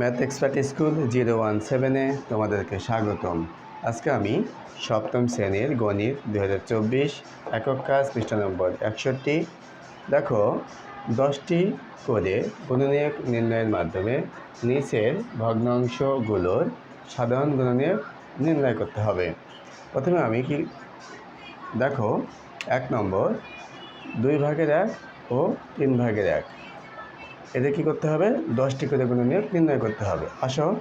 Math expert school zero one সেভেনে তোমাদেরকে স্বাগতম। আজকে আমি সপ্তম শ্রেণির গণিত দু হাজার চব্বিশ একক কাজ পৃষ্ঠা নম্বর একষট্টি। দেখো, দশটি করে গুণনীয়ক নির্ণয়ের মাধ্যমে নিচের ভগ্নাংশগুলোর সাধারণ গুণনীয়ক নির্ণয় করতে হবে। প্রথমে আমি কি, দেখো, এক নম্বর, দুই ভাগের এক ও তিন ভাগের এক। এদের কী করতে হবে? দশটি করে গুণনীয়ক নির্ণয় করতে হবে। আসো।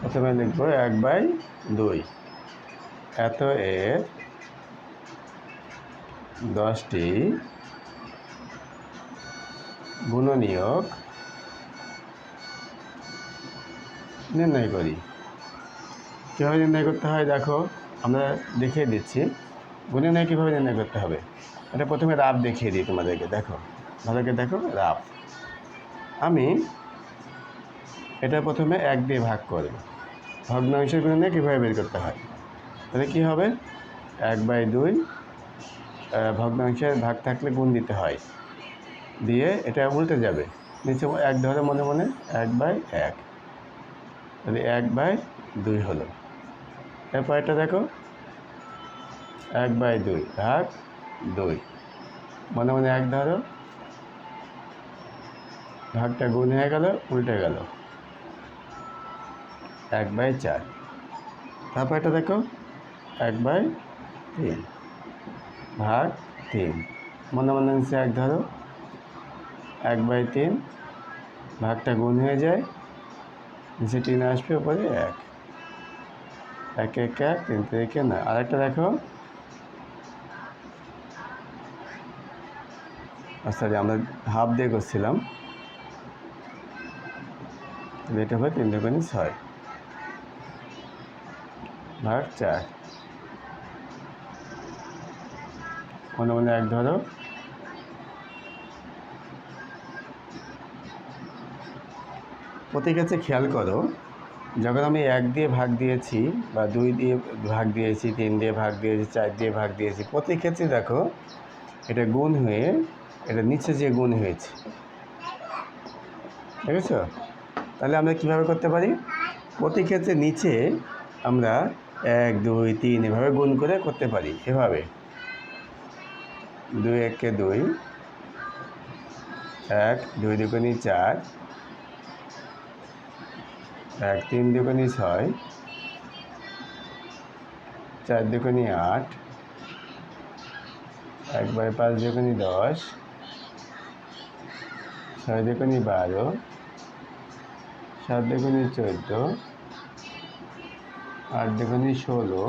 প্রথমে লিখব এক বাই দুই। এত এর দশটি গুণনীয়ক নির্ণয় করি। কীভাবে নির্ণয় করতে হয়? দেখো, আমরা দেখিয়ে দিচ্ছি। গুণনীয় কীভাবে নির্ণয় করতে হবে? এটা প্রথমে রাফ দেখিয়ে দিই তোমাদেরকে, দেখো। ভালো করে দেখো রাফ। আমি এটা প্রথমে এক দিয়ে ভাগ করব ভগ্নাংশের গুণনীয় কীভাবে বের করতে হয়? তাহলে কী হবে? এক বাই দুই ভগ্নাংশের ভাগ থাকলে গুণ দিতে হয়। দিয়ে এটা উল্টে যাবে। নিচে এক ধরে মনে মনে, এক বাই এক। তাহলে এক বাই দুই হলো। এরপর এটা দেখো। এক বাই দুই ভাগ দুই। মনে মনে এক ধরো ভাগটা গুণ হয়ে গেল, উল্টে গেল। এক বাই চার। তারপর এটা দেখো, এক বাই তিন। ভাগ তিন। মনে মনে নিচে এক ধরো। এক বাই তিন, ভাগটা গুণ হয়ে যায়। নিচে তিন আসবে ওপরে এক। এক এক এক, তিন থেকে না আরেকটা দেখো। সরি আমরা হাফ দিয়ে করছিলাম। এটা হবে তিন দুগুণি ছয়। ভাগ চার। মনে মনে এক ধরো। প্রতি কাছে খেয়াল করো, যখন আমি এক দিয়ে ভাগ দিয়েছি বা দুই দিয়ে ভাগ দিয়েছি, তিন দিয়ে ভাগ দিয়েছি, চার দিয়ে ভাগ দিয়েছি প্রতি ক্ষেত্রে দেখো, এটা গুণ হয়ে এটা নিচে যে গুণ হয়েছে। ঠিক আছে তাহলে আমরা কীভাবে করতে পারি? প্রতি ক্ষেত্রে নিচে আমরা এক, দুই, তিন এভাবে গুণ করে করতে পারি। এভাবে। দুই একে দুই, এক, দুই দুগুণি চার, এক, তিন দুগুণি ছয়, চার দুগুণি আট, এক বাই পাঁচ দুগুণি দশ ছয় দুগুণি বারো, সাত দুগুণি চোদ্দ, আট দুগুণি ষোলো,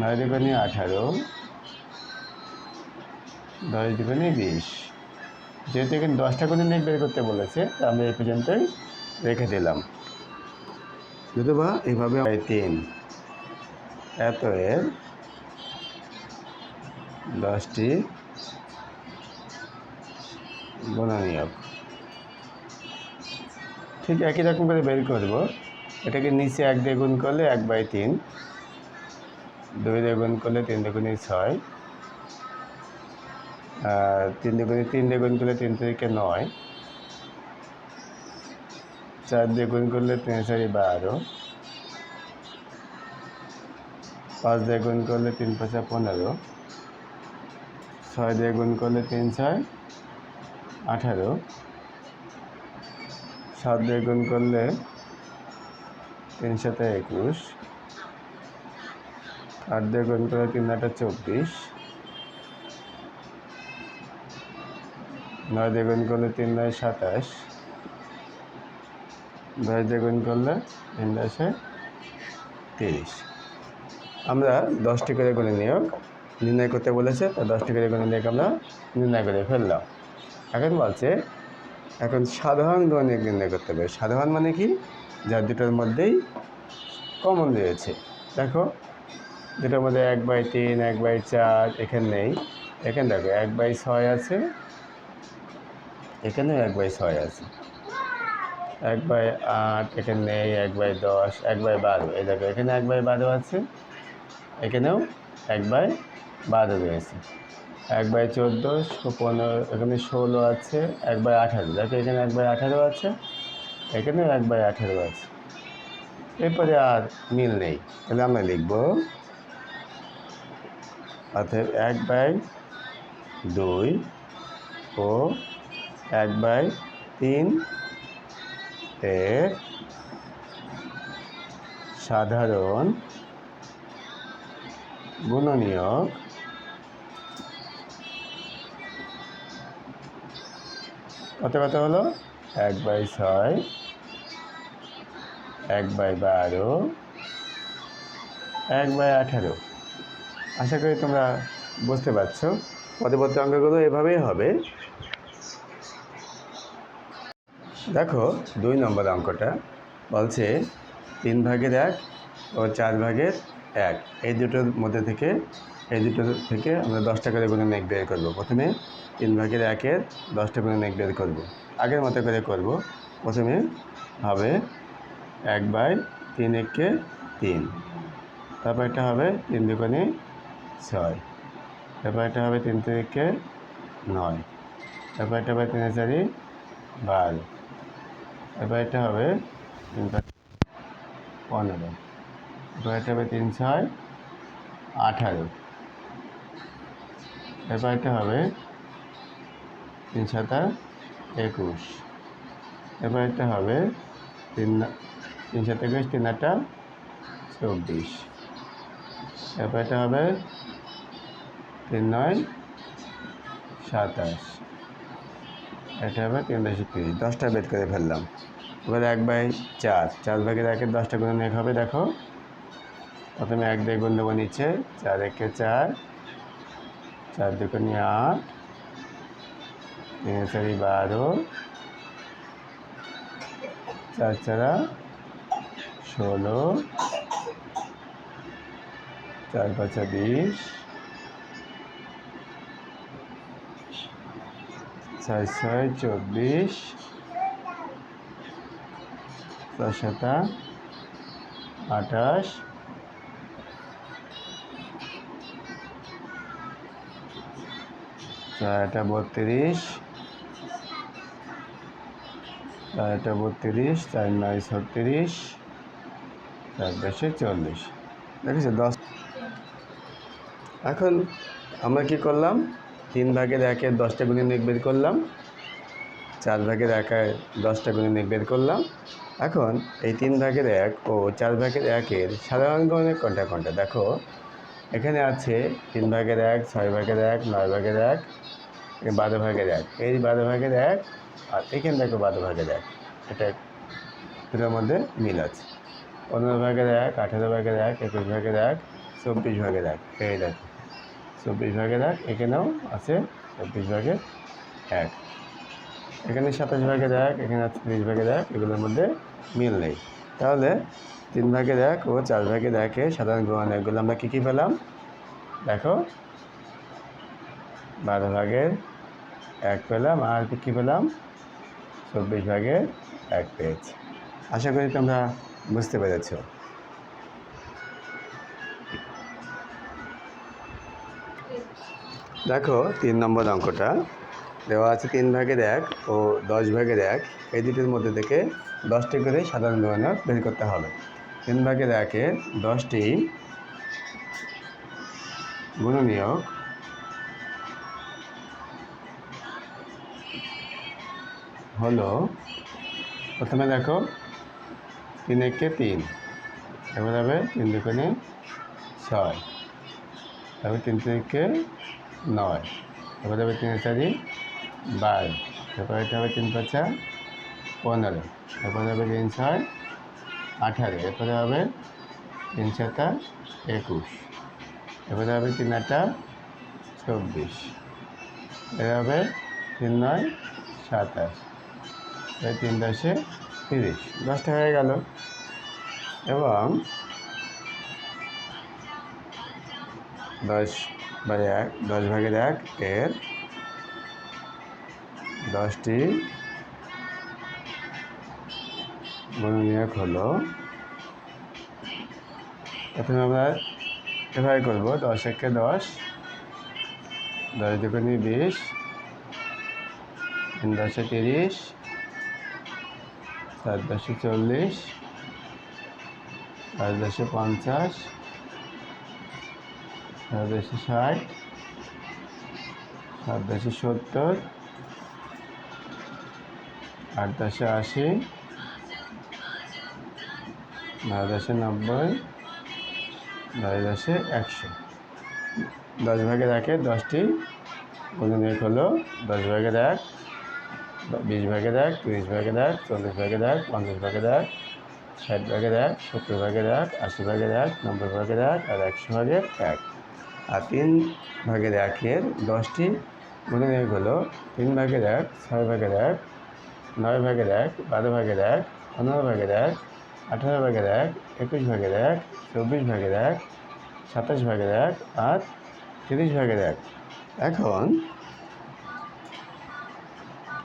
নয় দুগুণি আঠারো, দশ দুগুণি বিশ। যেহেতু এখানে দশটা করে নেট বের করতে বলেছে, তা আমরা এই পর্যন্তই রেখে দিলাম। যদিবা এইভাবে তিন এত এর দশটি গুণনীয়ক ঠিক একই রকম করে বের করব। এটাকে নিচে এক দিয়ে করলে এক বাই তিন, দুই দিয়ে করলে তিন দুগুণি ছয় তিন দুগুণি তিন দিয়ে করলে তিন থেকে নয়, চার দিয়ে করলে তিন চারি বারো, পাঁচ দিয়ে করলে তিন পাঁচা পনেরো, ছয় দিয়ে করলে তিন ছয় আঠারো। সাত দিয়ে গুণ করলে তিন সাথে একুশ। আট দিয়ে গুণ করলে তিন আটা চব্বিশ। নয় গুণ করলে তিন নয় সাতাশ। দশ দিয়ে করলে তিন দশে তিরিশ। আমরা দশটি করে গুণে নিয়োগ নির্ণয় করতে বলেছে, তো দশটি করে গুণে নিয়োগ আমরা নির্ণয় করে ফেললাম। এখন বলছে, এখন সাধারণ গণিত নির্ণয় করতে হবে। সাধারণ মানে কি? যার দুটোর মধ্যেই কমন রয়েছে। দেখো, দুটোর মধ্যে এক বাই তিন, এক বাই চার, এখানে নেই। এখানে দেখো, এক বাই ছয় আছে, এখানেও এক বাই ছয় আছে। এক বাই আট, এখানে নেই, এক বাই দশ, এক বাই বারো। এই দেখো, এখানে এক বাই বারো আছে, এখানেও এক বাই বারো রয়েছে। এক বাই চোদ্দ পনেরো, এখানে ষোলো আছে, এক বাই আঠারো। দেখো এখানে এক বাই আঠারো আছে, এখানে এক বাই আঠারো আছে। এরপরে আর মিল নেই। তাহলে আমরা লিখব অর্থাৎ এক বাই দুই ও এক বাই তিন এর সাধারণ গুণনীয়ক কত কত হলো? এক বাই ছয়, এক বাই বারো, এক বাই আঠারো। আশা করি তোমরা বুঝতে পারছ। পরবর্তী অঙ্কগুলো এভাবেই হবে। দেখো, দুই নম্বর অঙ্কটা বলছে তিন ভাগের এক ও চার ভাগের এক। এই দুটোর মধ্যে থেকে, এই দুটো থেকে আমরা দশটা করে গুণে নেক বের করব। প্রথমে তিন ভাগের একের দশটা নেক বের করব। আগের মতো করে করব। প্রথমে হবে এক বাই তিন এককে তিন। তারপর এটা হবে তিন দুগুণে ছয়। তারপর এটা হবে তিন তিনকে নয়। তারপর এটা হবে তিন চারি বারো। এবার এটা হবে তিন পনেরো। এবার এটা হবে তিন ছয় আঠারো। এবার এটা হবে তিন সাতা একুশ। এবার এটা হবে তিন তিন সাত একুশ, তিন আটটা চব্বিশ। এরপর এটা হবে তিন নয়, সাতাশ। এটা হবে তিন দশে তিরিশ দশটা বেদ করে ফেললাম। এবার এক বাই চার। চার ভাগের একের দশটা গুণ এক হবে, দেখো। প্রথমে এক দিয়ে গুণ দেবো নিচে। চার একে চার। চার দুগুণে আট। তিন বারো চার চারা ষোলো চার পাঁচা বিশ ছয় ছয় চব্বিশ ছয় সাতা আঠাশ ছয়টা বত্রিশ ছয়টা বত্রিশ, চার নয় ছত্রিশ, চার দশে চল্লিশ। দেখেছ, দশ। এখন আমরা কি করলাম? তিন ভাগের একের দশটা গুণে নেক বের করলাম। চার ভাগের একের দশটা গুণে নেক বের করলাম। এখন এই তিন ভাগের এক ও চার ভাগের একের সাধারণ গণের কোনটা কোনটা? দেখো, এখানে আছে তিন ভাগের এক, ছয় ভাগের এক, নয় ভাগের এক বারো ভাগের এক এই বারো ভাগের এক আর এখানে দেখো বারো ভাগের এক এটা দুটোর মধ্যে মিল আছে। পনেরো ভাগের এক আঠেরো ভাগের এক একুশ ভাগের এক চব্বিশ ভাগের এক এই দেখো, চব্বিশ ভাগের এক এখানেও আছে চব্বিশ ভাগের এক। এখানে সাতাশ ভাগের এক এখানে আছে তিরিশ ভাগের এক এগুলোর মধ্যে মিল নেই। তাহলে তিন ভাগের এক ও চার ভাগের একে সাধারণ গ্রহণ এগুলো আমরা কী কী পেলাম? দেখো, বারো ভাগের এক পেলাম, আর কী পেলাম? চব্বিশ ভাগের এক পেয়েছি। আশা করি তোমরা বুঝতে পেরেছ। দেখো, তিন নম্বর অঙ্কটা। দেওয়া আছে তিন ভাগের এক ও দশ ভাগের এক। এই দুটির মধ্যে থেকে দশটি করে সাধারণ গুণনীয়ক বের করতে হবে। তিন ভাগের একে দশটি গুণনীয়ক হলো, প্রথমে দেখো, তিন একে তিন। এবার হবে তিন দুগুণে ছয়। তারপর তিন তিনকে নয়। এবার হবে তিন চারি বারো। তারপর এটা হবে তিন পাঁচা পনেরো। এরপরে হবে তিন ছয় আঠারো। এরপরে হবে তিন সাতা একুশ। এরপরে হবে তিন আটটা চব্বিশ। এর হবে তিন নয় সাতাশ। এবার তিন দশে তিরিশ। দশটা হয়ে গেল। এবং দশ বাই এক, দশ ভাগের এক এর দশটি গুণনীয়ক হলো, প্রথমে আমরা এভাবে করব, দশ একে দশ দশ দুগুনি বিশ, তিন দশে তিরিশ চার দশে চল্লিশ পাঁচ দশে পঞ্চাশ ছয় দশে ষাট সাত দশে সত্তর আট দশে আশি নয় দশে নব্বই নয় দশে একশো। দশ ভাগের একে দশটি গুণনীয়ক হলো দশ ভাগের এক বিশ ভাগের এক তিরিশ ভাগের এক চল্লিশ ভাগের এক পঞ্চাশ ভাগের এক ষাট ভাগের এক সত্তর ভাগের এক আশি ভাগের এক নব্বই ভাগের এক আর একশো ভাগের এক। আর তিন ভাগের একের দশটি গুণনীয়ক হলো তিন ভাগের এক, ছয় ভাগের এক, নয় ভাগের এক, বারো ভাগের এক, পনেরো ভাগের এক, আঠারো ভাগের এক, একুশ ভাগের এক, চব্বিশ ভাগের এক, সাতাশ ভাগের এক আর তিরিশ ভাগের এক। এখন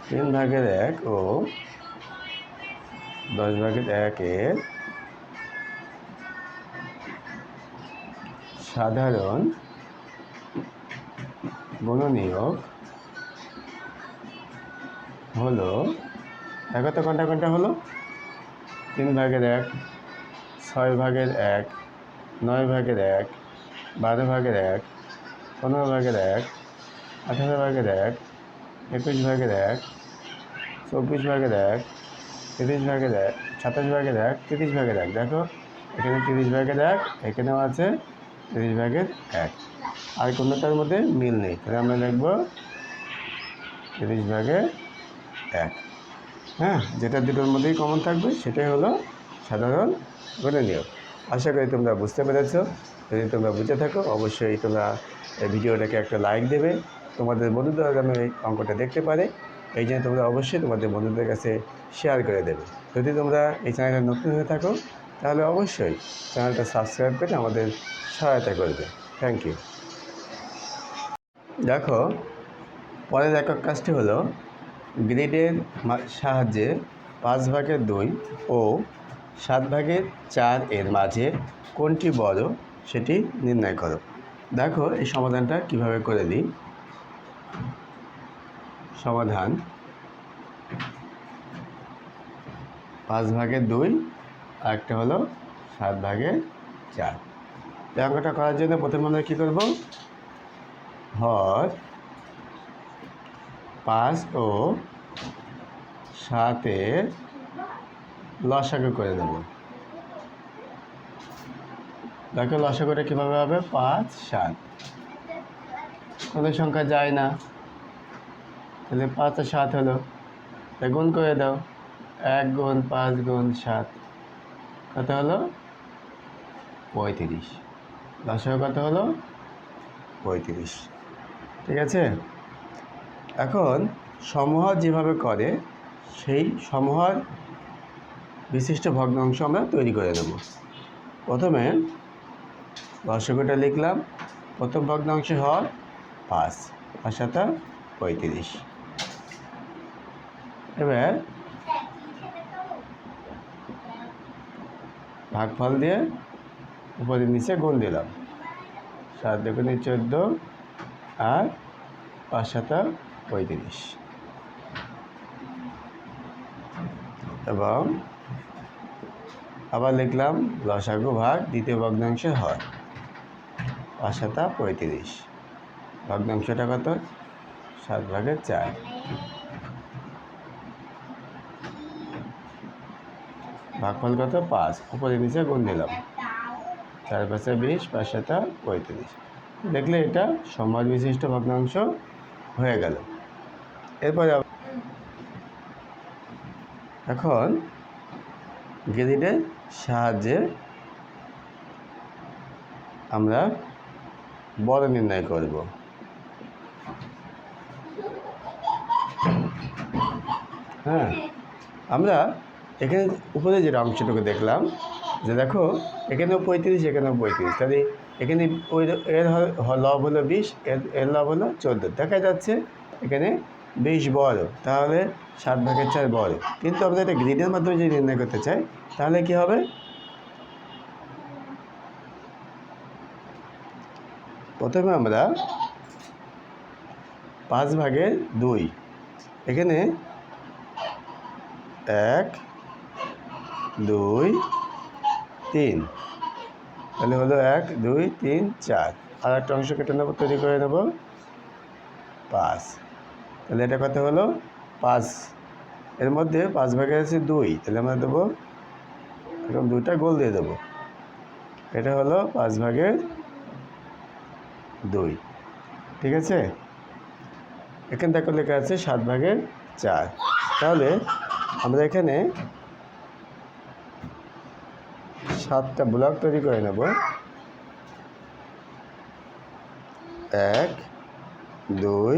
তিন ভাগের এক ও দশ ভাগের একের সাধারণ গুণনীয়ক হলো দেখো তো কোনটা কোনটা হলো? তিন ভাগের এক, ছয় ভাগের এক, নয় ভাগের এক, বারো ভাগের এক, পনেরো ভাগের এক, আঠারো ভাগের এক, একুশ ভাগের এক চব্বিশ ভাগের এক তিরিশ ভাগের এক সাতাশ ভাগের এক তিরিশ ভাগের এক দেখো। এখানে তিরিশ ভাগের এক এখানেও আছে তিরিশ ভাগের এক। আর কোনোটার মধ্যে মিল নেই? তাহলে আমরা লিখব তিরিশ ভাগের এক। হ্যাঁ যেটা দুটোর মধ্যেই কমন থাকবে, সেটাই হলো সাধারণ গুণনীয়ক আশা করি তোমরা বুঝতে পেরেছ। যদি তোমরা বুঝে থাকো, অবশ্যই তোমরা এই ভিডিওটাকে একটা লাইক দেবে। তোমাদের বন্ধুদের যেন এই অঙ্কটা দেখতে পারে। এই জন্য তোমরা অবশ্যই তোমাদের বন্ধুদের কাছে শেয়ার করে দেবে। যদি তোমরা এই চ্যানেলে নতুন হয়ে থাকো, তাহলে অবশ্যই চ্যানেলটা সাবস্ক্রাইব করে আমাদের সহায়তা করবে। থ্যাংক ইউ দেখো, পরের একক কাজটি হলো গ্রিডের সাহায্যে পাঁচ ভাগের দুই ও সাত ভাগের চার এর মাঝে কোনটি বড় সেটি নির্ণয় করো। দেখো এই সমাধানটা কীভাবে করে দিই। সমাধান। পাঁচ ভাগের দুই আর একটা হলো সাত ভাগের চার। এই অঙ্কটা করার জন্য প্রথমে আমরা কী করব? হর পাঁচ ও সাতের লসাগু করে দেব। দেখো লসাগুটা কীভাবে হবে? পাঁচ, সাত। কোনো সংখ্যা যায় না। তাহলে পাঁচ আর সাত হলো। গুণ করে দাও। এক গুণ পাঁচ গুণ সাত। কত হলো? পঁয়ত্রিশ। লসাগু কত হলো? পঁয়ত্রিশ। ঠিক আছে? এখন সমহার যেভাবে করে সেই সমহার বিশিষ্ট ভগ্নাংশ আমরা তৈরি করে নেব। প্রথমে দশকটা লিখলাম। প্রথম ভগ্নাংশ হর পাঁচ পাঁচ সাতা পঁয়ত্রিশ। এবার ভাগফল দিয়ে উপরে নিচে গুণ দিলাম। সাত দুগুণে চোদ্দ আর পাঁচ সাতা পঁয়ত্রিশ। এবং আবার লিখলাম লসাগু ভাগ দ্বিতীয় ভগ্নাংশে হয়। পাঁচ সাতা পঁয়ত্রিশ। ভগ্নাংশটা কত? সাত ভাগের চার। ভাগফল কত? পাঁচ। উপরে নিচে গুণ দিলাম। চার পাঁচে বিশ, পাঁচ সাতা পঁয়ত্রিশ। দেখলে এটা সমাজ বিশিষ্ট ভগ্নাংশ হয়ে গেল। এরপরে এখন গ্রেডিটের সাহায্যে আমরা বড় নির্ণয় করব। হ্যাঁ আমরা এখানে উপরে যে অংশটুকু দেখলাম, যে দেখো এখানেও পঁয়ত্রিশ এখানেও পঁয়ত্রিশ। তাহলে এখানে ওই এর লব হলো বিশ, এর এর লব হলো চোদ্দ। দেখা যাচ্ছে এখানে বিশ বড় তাহলে সাত ভাগের চার বড় কিন্তু আমরা এটা গ্রিডের মাধ্যমে যদি নির্ণয় করতে চাই, তাহলে কি হবে? প্রথমে আমরা পাঁচ ভাগের দুই। এখানে এক দুই, তিন। তাহলে হলো এক, দুই, তিন, চার। আর একটা অংশ কেটে নেব, তৈরি করে নেব, পাঁচ। তাহলে এটা কত হলো? পাঁচ। এর মধ্যে পাঁচ ভাগে আছে দুই। তাহলে আমরা দেবো, এরকম দুইটা গোল দিয়ে দেবো। এটা হলো পাঁচ ভাগের দুই। ঠিক আছে? এখানে দেখো লেখা আছে সাত ভাগের চার। তাহলে আমরা এখানে সাতটা ব্লক তৈরি করে নেব। এক, দুই,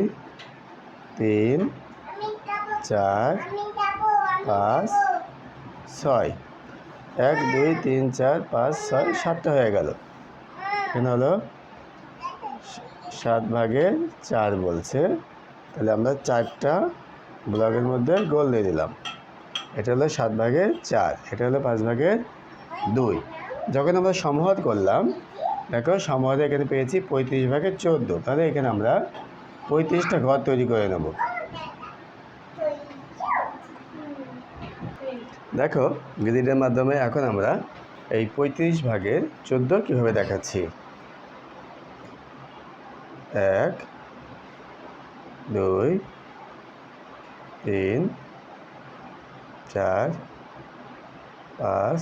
তিন, চার, পাঁচ, ছয়। এক, দুই, তিন, চার, পাঁচ, ছয়, সাতটা হয়ে গেল। এখানে হলো সাত ভাগের চার বলছে। তাহলে আমরা চারটা ব্লকের মধ্যে গোল দিয়ে দিলাম। এটা হলো সাত ভাগের চার, এটা হলো পাঁচ ভাগের দুই। যখন আমরা সমহদ করলাম, দেখো সমহদে এখানে পেয়েছি পঁয়ত্রিশ ভাগের চোদ্দ। তাহলে এখানে আমরা পঁয়ত্রিশটা ঘর তৈরি করে নেব। দেখো গ্রিডের মাধ্যমে এখন আমরা এই পঁয়ত্রিশ ভাগের চোদ্দ কীভাবে দেখাচ্ছি? এক, দুই, তিন, চার, পাঁচ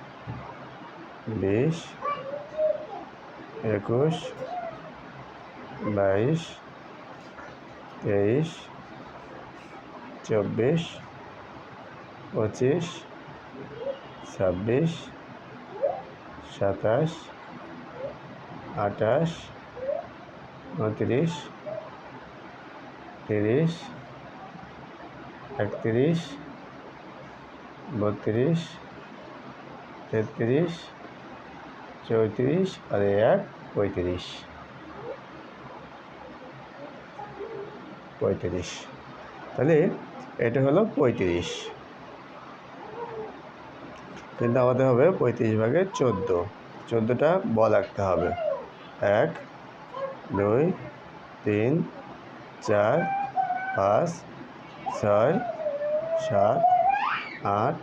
বিশ একুশ বাইশ তেইশ চব্বিশ পঁচিশ ছাব্বিশ সাতাশ আঠাশ উনত্রিশ তিরিশ একত্রিশ বত্রিশ তেত্রিশ চৌত্রিশ আর এক, পঁয়ত্রিশ। পঁয়ত্রিশ। তাহলে এটা হলো পঁয়ত্রিশ। কিন্তু আমাদের হবে পঁয়ত্রিশ ভাগে চোদ্দ। চোদ্দোটা বল আঁকতে হবে। এক, দুই, তিন, চার, পাঁচ, ছয়, সাত, আট,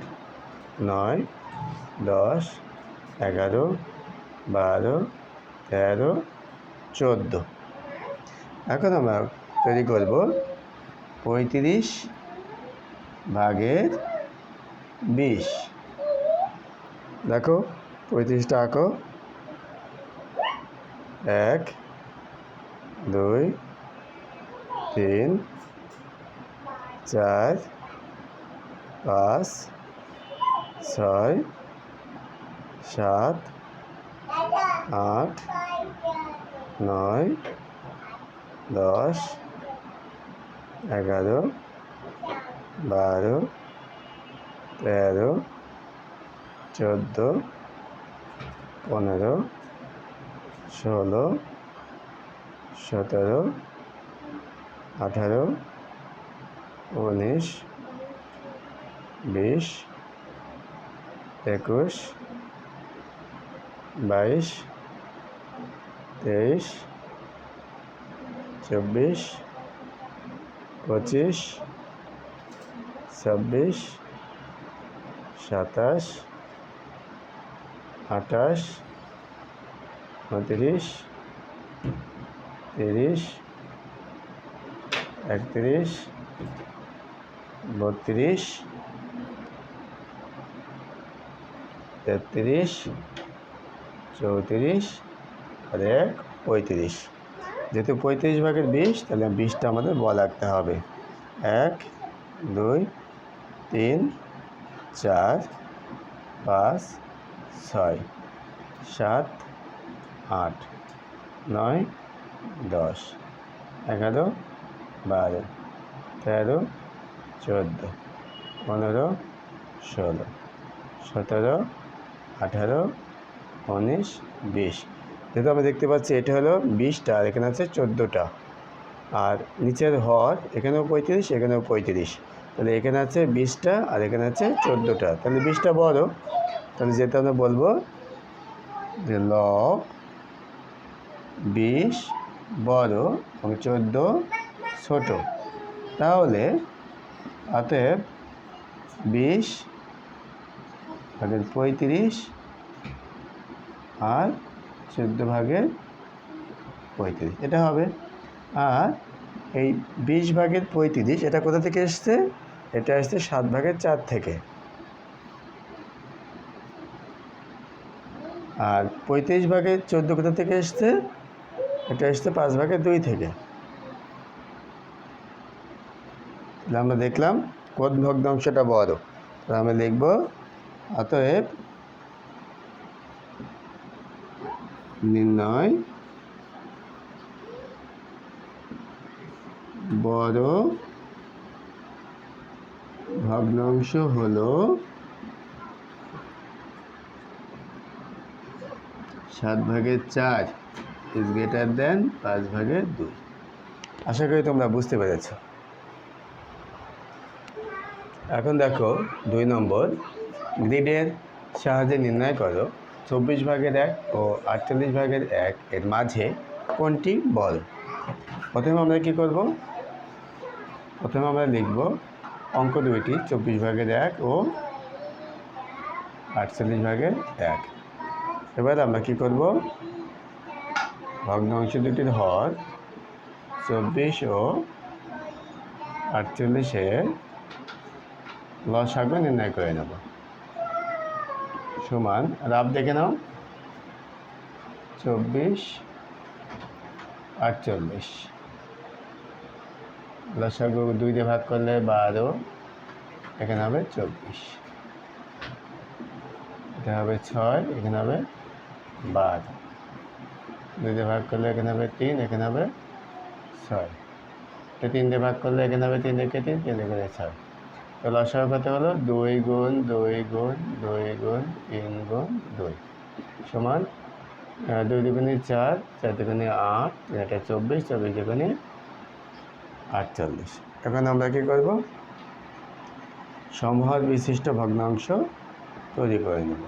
নয়, দশ, এগারো বারো, তেরো, চোদ্দ। এখন আমরা তৈরি করব পঁয়ত্রিশ ভাগের বিশ। দেখো, পঁয়ত্রিশটা আঁকো। এক, দুই, তিন, চার, পাঁচ, ছয়, সাত আট, নয়, দশ, এগারো, বারো, তেরো, চোদ্দ, পনেরো, ষোলো, সতেরো, আঠারো, উনিশ, বিশ, একুশ, বাইশ তেইশ চব্বিশ পঁচিশ ছাব্বিশ সাতাশ আঠাশ উনত্রিশ তিরিশ একত্রিশ বত্রিশ তেত্রিশ চৌত্রিশ আর এক পঁয়ত্রিশ। যেহেতু পঁয়ত্রিশ ভাগের বিশ, তাহলে বিশটা আমাদের বল আঁকতে হবে। এক, দুই, তিন, চার, পাঁচ, ছয়, সাত, আট, নয়, দশ, এগারো, বারো, তেরো, চোদ্দ, পনেরো, ষোলো, সতেরো, আঠারো, উনিশ, বিশ। যেহেতু আমরা দেখতে পাচ্ছি এটা হলো বিশটা, আর এখানে আছে চোদ্দোটা। আর নিচের হর, এখানেও পঁয়ত্রিশ এখানেও পঁয়ত্রিশ। তাহলে এখানে আছে বিশটা, আর এখানে আছে চোদ্দোটা। তাহলে বিশটা বড়। তাহলে যেটা আমরা বলব যে ল বিশ বড় এবং চোদ্দ ছোট। তাহলে অতএব বিশ ভাগের পঁয়ত্রিশ আর চোদ্দ ভাগের পঁয়ত্রিশ। এটা হবে, আর এই বিশ ভাগের পঁয়ত্রিশ, এটা কোথা থেকে এসছে? এটা এসছে সাত ভাগের চার থেকে। আর পঁয়ত্রিশ ভাগের চোদ্দ কোথা থেকে এসছে? এটা এসছে পাঁচ ভাগের দুই থেকে। আমরা দেখলাম কোন ভগ্নাংশটা বড় আমরা লিখব, অতএব নির্ণয় বড় ভগ্নাংশ হলো সাত ভাগের চার ইজ গ্রেটার দেন পাঁচ ভাগের দুই। আশা করি তোমরা বুঝতে পেরেছ। এখন দেখো দুই নম্বর গ্রিডের সাহায্যে নির্ণয় করো। চব্বিশ ভাগের এক ও আটচল্লিশ ভাগের এক এর মাঝে কোনটি? বল। প্রথমে আমরা কী করব? প্রথমে আমরা লিখব অঙ্ক দুইটি, চব্বিশ ভাগের এক ও আটচল্লিশ ভাগের এক। এবার আমরা কী করব? ভগ্নাংশ দুটির হর চব্বিশ ও আটচল্লিশের লস লসাগু নির্ণয় করে নেব। সমান রাব দেখে নাও। চব্বিশ, আটচল্লিশ। লসাগু দুই দিয়ে ভাগ করলে বারো, এখানে হবে চব্বিশ। এটা হবে ছয়, এখানে হবে বারো। দুই দিয়ে ভাগ করলে এখানে হবে তিন, এখানে হবে ছয়। এটা তিন দিয়ে ভাগ করলে এখানে হবে তিন থেকে তিন তিন এখানে ছয়। তো লসাগু কত হলো দুই গুণ দুই গুণ দুই গুণ, তিন গুণ, দুই সমান দুই দুগুণে চার চার দুগুণে আট এটা চব্বিশ চব্বিশ দুগুণে আটচল্লিশ। এখন আমরা কী করব? সমহর বিশিষ্ট ভগ্নাংশ তৈরি করে নেব।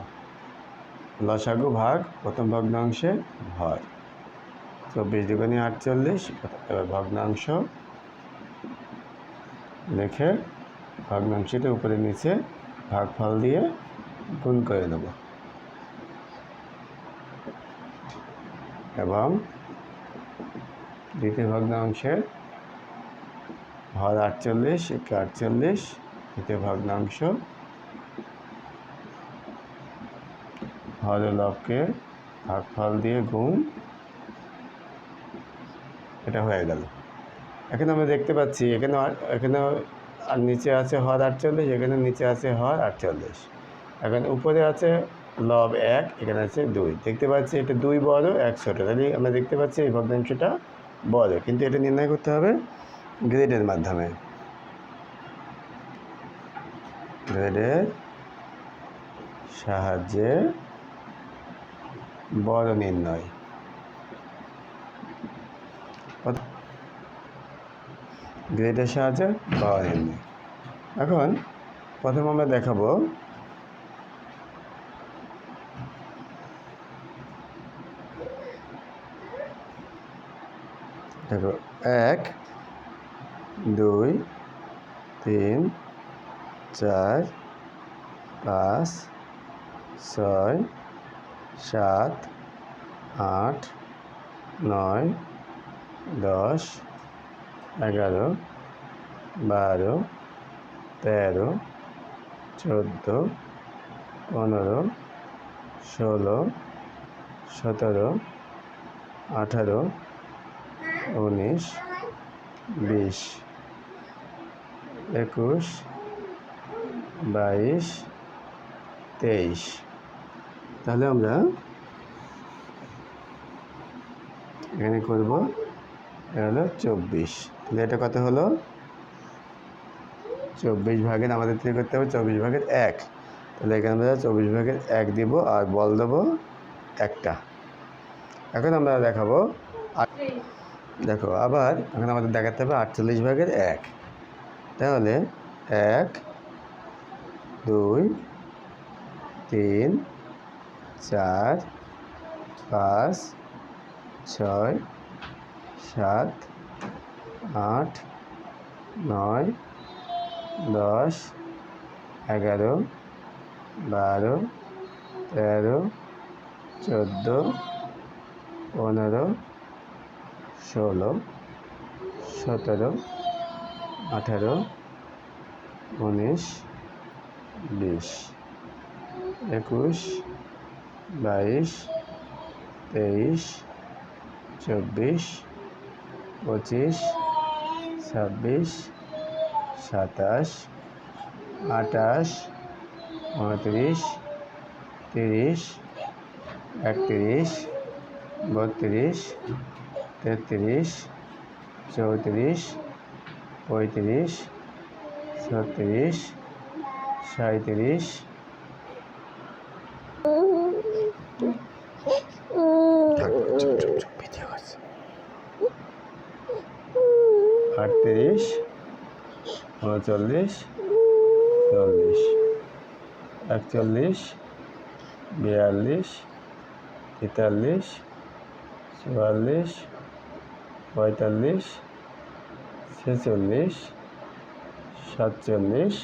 লসাগু ভাগ প্রথম ভগ্নাংশে ভর। চব্বিশ দুগুণে আটচল্লিশ, এবার ভগ্নাংশ লিখে ভগ্নাংশটা উপরে নিচে ভাগফল দিয়ে গুণ করে নেব এবং দ্বিতীয় ভগ্নাংশের ভর আটচল্লিশ, একে আটচল্লিশ দ্বিতীয় ভগ্নাংশ হর লবকে ভাগফল দিয়ে গুণ। এটা হয়ে গেল। এখানে আমরা দেখতে পাচ্ছি, এখানে এখানে আর নিচে আছে হর আটচল্লিশ, এখানে নিচে আছে হর আটচল্লিশ। এখন উপরে আছে লব এক, এখানে আছে দুই। দেখতে পাচ্ছি এটা দুই বড়, এক ছোট। তাহলে আমরা দেখতে পাচ্ছি এই ভগ্নাংশটা বড়। কিন্তু এটা নির্ণয় করতে হবে গ্রেডের মাধ্যমে। গ্রেডের সাহায্যে বড় নির্ণয়। গ্রেডের সাহায্যে বড় নির্ণয় এখন প্রথম আমরা দেখাবো দেখো, এক, দুই, তিন, চার, পাঁচ, ছয়, সাত, আট, নয়, দশ এগারো, বারো, তেরো, চোদ্দ, পনেরো, ষোলো, সতেরো, আঠারো, উনিশ, বিশ, একুশ, বাইশ, তেইশ। তাহলে আমরা এখানে করব হলো চব্বিশ। এটা কত হলো? চব্বিশ ভাগের, আমাদের থেকে করতে হবে চব্বিশ ভাগের এক। তাহলে এখানে আমরা চব্বিশ ভাগের এক দিব আর বল দেবো একটা। এখন আমরা দেখাবো দেখো, আবার এখন আমাদের দেখাতে হবে আটচল্লিশ ভাগের এক। তাহলে এক, দুই, তিন, চার, পাঁচ, ছয়, সাত আট, নয়, দশ, এগারো, বারো, তেরো, চোদ্দ, পনেরো, ষোলো, সতেরো, আঠারো, উনিশ, বিশ, একুশ, বাইশ, তেইশ, চব্বিশ, পঁচিশ ছাব্বিশ সাতাশ আটাশ উনত্রিশ তিরিশ একত্রিশ বত্রিশ তেত্রিশ চৌত্রিশ পঁয়ত্রিশ ছত্রিশ সাঁত্রিশ আটত্রিশ উনচল্লিশ, চল্লিশ, একচল্লিশ, বিয়াল্লিশ, তেতাল্লিশ, চুয়াল্লিশ, পঁয়তাল্লিশ, ছেচল্লিশ, সাতচল্লিশ।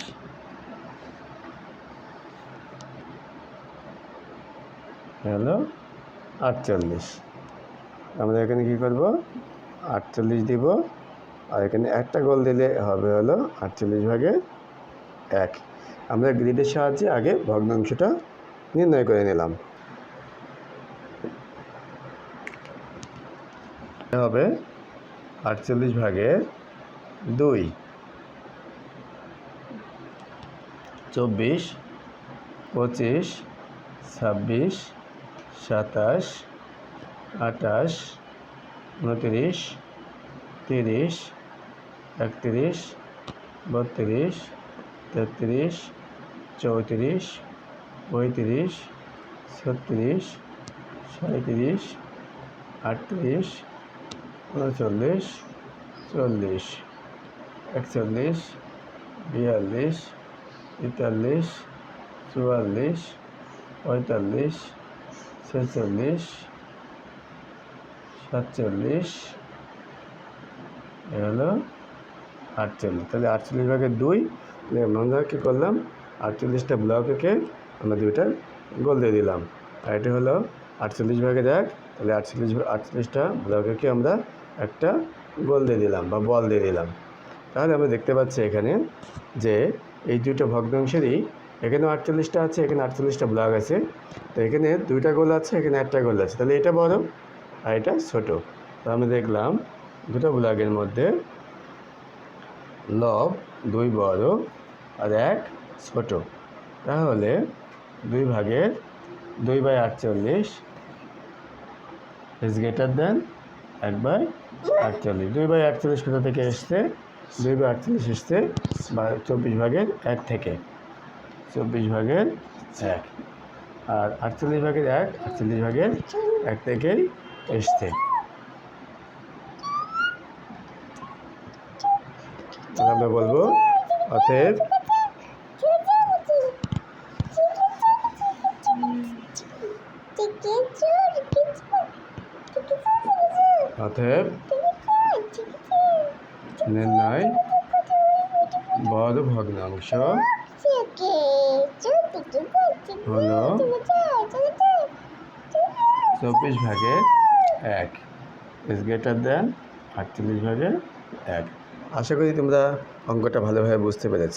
হলো আটচল্লিশ। আমরা এখানে কী করব? আটচল্লিশ দিব। আর এখানে একটা গোল দিলে হবে হলো আটচল্লিশ ভাগে এক। আমরা গ্রিডের সাহায্যে আগে ভগ্নাংশটা নির্ণয় করে নিলাম। হবে আটচল্লিশ ভাগে দুই। চব্বিশ, পঁচিশ, ছাব্বিশ, সাতাশ আটাশ উনত্রিশ, তিরিশ একত্রিশ, বত্রিশ, তেত্রিশ, চৌত্রিশ, পঁয়ত্রিশ, ছত্রিশ সাঁত্রিশ আটত্রিশ, উনচল্লিশ, চল্লিশ, একচল্লিশ, বিয়াল্লিশ, তেতাল্লিশ, চুয়াল্লিশ, পঁয়তাল্লিশ, ছেচল্লিশ, সাতচল্লিশ হলো আটচল্লিশ। তাহলে আটচল্লিশ ভাগের দুই আমরা কী করলাম? আটচল্লিশটা ব্লককে আমরা দুইটা গোল দিয়ে দিলাম। আর এটা হলো আটচল্লিশ ভাগের এক, তাহলে আটচল্লিশ আটচল্লিশটা ব্লককে আমরা একটা গোল দিয়ে দিলাম বা বল দিয়ে দিলাম। তাহলে আমরা দেখতে পাচ্ছি এখানে যে এই দুইটা ভগ্নাংশেরই এখানেও আটচল্লিশটা আছে, এখানে আটচল্লিশটা ব্লক আছে। তো এখানে দুইটা গোল আছে, এখানে একটা গোল আছে। তাহলে এটা বড় আর এটা ছোটো। তো আমরা দেখলাম দুটো ব্লকের মধ্যে লব, দুই বড় আর এক ছোট। তাহলে দুই ভাগের দুই বাই আটচল্লিশ ইজ গ্রেটার দেন এক বাই আটচল্লিশ। দুই বাই আটচল্লিশ কোথা থেকে এসছে? দুই বাই আটচল্লিশ এসছে চব্বিশ ভাগের এক থেকে। চব্বিশ ভাগের এক। আর আটচল্লিশ ভাগের এক, আটচল্লিশ ভাগের এক থেকেই এসছে। আমরা বলব অতএব অতএব নির্ণয় বড় ভগ্নাংশ হলো চব্বিশ ভাগের এক। ইজ গ্রেটার দেন আটচল্লিশ ভাগের এক। আশা করি তোমরা অঙ্কটা ভালোভাবে বুঝতে পেরেছ।